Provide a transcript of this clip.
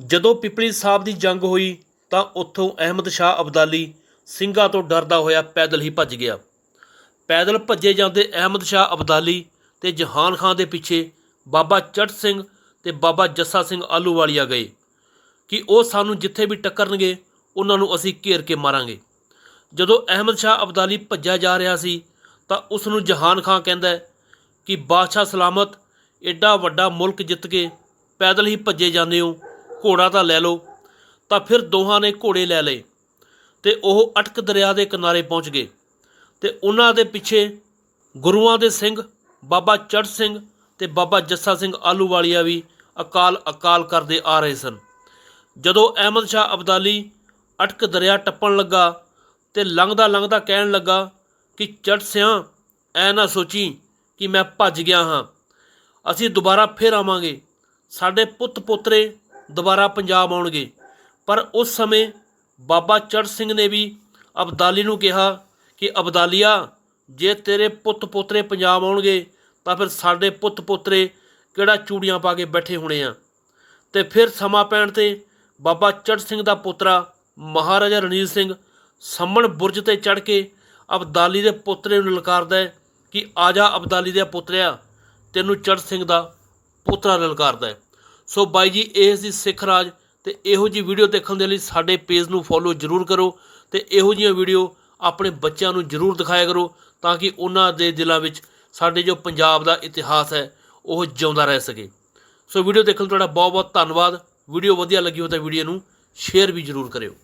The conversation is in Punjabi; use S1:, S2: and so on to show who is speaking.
S1: ਜਦੋਂ ਪਿਪਲੀ ਸਾਹਿਬ ਦੀ ਜੰਗ ਹੋਈ ਤਾਂ ਉੱਥੋਂ ਅਹਿਮਦ ਸ਼ਾਹ ਅਬਦਾਲੀ ਸਿੰਘਾਂ ਤੋਂ ਡਰਦਾ ਹੋਇਆ ਪੈਦਲ ਹੀ ਭੱਜ ਗਿਆ। ਪੈਦਲ ਭੱਜੇ ਜਾਂਦੇ ਅਹਿਮਦ ਸ਼ਾਹ ਅਬਦਾਲੀ ਤੇ ਜਹਾਨ ਖਾਨ ਦੇ ਪਿੱਛੇ ਬਾਬਾ ਚੜ੍ਹ ਸਿੰਘ ਤੇ ਬਾਬਾ ਜੱਸਾ ਸਿੰਘ ਆਲੂਵਾਲੀਆ ਗਏ ਕਿ ਉਹ ਸਾਨੂੰ ਜਿੱਥੇ ਵੀ ਟੱਕਰਨਗੇ, ਉਹਨਾਂ ਨੂੰ ਅਸੀਂ ਘੇਰ ਕੇ ਮਾਰਾਂਗੇ। ਜਦੋਂ ਅਹਿਮਦ ਸ਼ਾਹ ਅਬਦਾਲੀ ਭੱਜਿਆ ਜਾ ਰਿਹਾ ਸੀ ਤਾਂ ਉਸ ਨੂੰ ਜਹਾਨ ਖਾਨ ਕਹਿੰਦਾ ਕਿ ਬਾਦਸ਼ਾਹ ਸਲਾਮਤ ਐਡਾ ਵੱਡਾ ਮੁਲਕ ਜਿੱਤ ਕੇ ਪੈਦਲ ਹੀ ਭੱਜੇ ਜਾਂਦੇ ਹੋ ਘੋੜਾ ਤਾਂ ਲੈ ਲਓ। ਤਾਂ ਫਿਰ ਦੋਹਾਂ ਨੇ ਘੋੜੇ ਲੈ ਲਏ ਤੇ ਉਹ ਅਟਕ ਦਰਿਆ ਦੇ ਕਿਨਾਰੇ ਪਹੁੰਚ ਗਏ ਤੇ ਉਹਨਾਂ ਦੇ ਪਿੱਛੇ ਗੁਰੂਆਂ ਦੇ ਸਿੰਘ, ਬਾਬਾ ਚੜ ਸਿੰਘ ਤੇ ਬਾਬਾ ਜੱਸਾ ਸਿੰਘ ਆਲੂਵਾਲੀਆ ਵੀ ਅਕਾਲ ਅਕਾਲ ਕਰਦੇ ਆ ਰਹੇ ਸਨ। ਜਦੋਂ ਅਹਿਮਦ ਸ਼ਾਹ ਅਬਦਾਲੀ ਅਟਕ ਦਰਿਆ ਟੱਪਣ ਲੱਗਾ ਤੇ ਲੰਘਦਾ ਲੰਘਦਾ ਕਹਿਣ ਲੱਗਾ ਕਿ, ਚੜ੍ਹ ਸਿਆਂ, ਐ ਨਾ ਸੋਚੀ ਕਿ ਮੈਂ ਭੱਜ ਗਿਆ ਹਾਂ। ਅਸੀਂ ਦੁਬਾਰਾ ਫੇਰ ਆਵਾਂਗੇ। ਸਾਡੇ ਪੁੱਤ ਪੋਤਰੇ ਦੁਬਾਰਾ ਪੰਜਾਬ ਆਉਣਗੇ। ਪਰ ਉਸ ਸਮੇਂ ਬਾਬਾ ਚੜ ਸਿੰਘ ਨੇ ਵੀ ਅਬਦਾਲੀ ਨੂੰ ਕਿਹਾ ਕਿ, ਅਬਦਾਲੀਆ, ਜੇ ਤੇਰੇ ਪੁੱਤ ਪੋਤਰੇ ਪੰਜਾਬ ਆਉਣਗੇ, ਤਾਂ ਫਿਰ ਸਾਡੇ ਪੁੱਤ ਪੋਤਰੇ ਕਿਹੜਾ ਚੂੜੀਆਂ ਪਾ ਕੇ ਬੈਠੇ ਹੋਣੇ ਆ? ਤੇ ਫਿਰ ਸਮਾਂ ਪੈਣ ਤੇ ਬਾਬਾ ਚੜ ਸਿੰਘ ਦਾ ਪੁੱਤਰਾ ਮਹਾਰਾਜਾ ਰਣਜੀਤ ਸਿੰਘ ਸੰਮਣ ਬੁਰਜ ਤੇ ਚੜ੍ਹ ਕੇ ਅਬਦਾਲੀ ਦੇ ਪੁੱਤਰੇ ਨੂੰ ਲਲਕਾਰਦਾ ਹੈ ਕਿ ਆਜਾ ਅਬਦਾਲੀ ਦੇ ਪੁੱਤਰਿਆ, ਤੈਨੂੰ ਚੜ ਸਿੰਘ ਦਾ ਪੁੱਤਰਾ ਲਲਕਾਰਦਾ ਹੈ। ਸੋ ਬਾਈ ਜੀ ਇਹ ਸੀ ਸਿੱਖ ਰਾਜ ਤੇ ਇਹੋ ਜੀ ਵੀਡੀਓ ਦੇਖਣ ਦੇ ਲਈ ਸਾਡੇ ਪੇਜ ਨੂੰ ਫੋਲੋ ਜ਼ਰੂਰ ਕਰੋ ਤੇ ਇਹੋ ਜਿਹੀਆਂ ਵੀਡੀਓ ਆਪਣੇ ਬੱਚਿਆਂ ਨੂੰ ਜ਼ਰੂਰ ਦਿਖਾਇਆ ਕਰੋ ਤਾਂ ਕਿ ਉਹਨਾਂ ਦੇ ਦਿਲਾਂ ਵਿੱਚ ਸਾਡੇ ਜੋ ਪੰਜਾਬ ਦਾ ਇਤਿਹਾਸ ਹੈ, ਉਹ ਜਿਉਂਦਾ ਰਹਿ ਸਕੇ। ਸੋ ਵੀਡੀਓ ਦੇਖਣ ਲਈ ਤੁਹਾਡਾ ਬਹੁਤ ਬਹੁਤ ਧੰਨਵਾਦ। ਵੀਡੀਓ ਵਧੀਆ ਲੱਗੀ ਹੋ ਤਾਂ ਵੀਡੀਓ ਨੂੰ ਸ਼ੇਅਰ ਵੀ ਜ਼ਰੂਰ ਕਰਿਓ।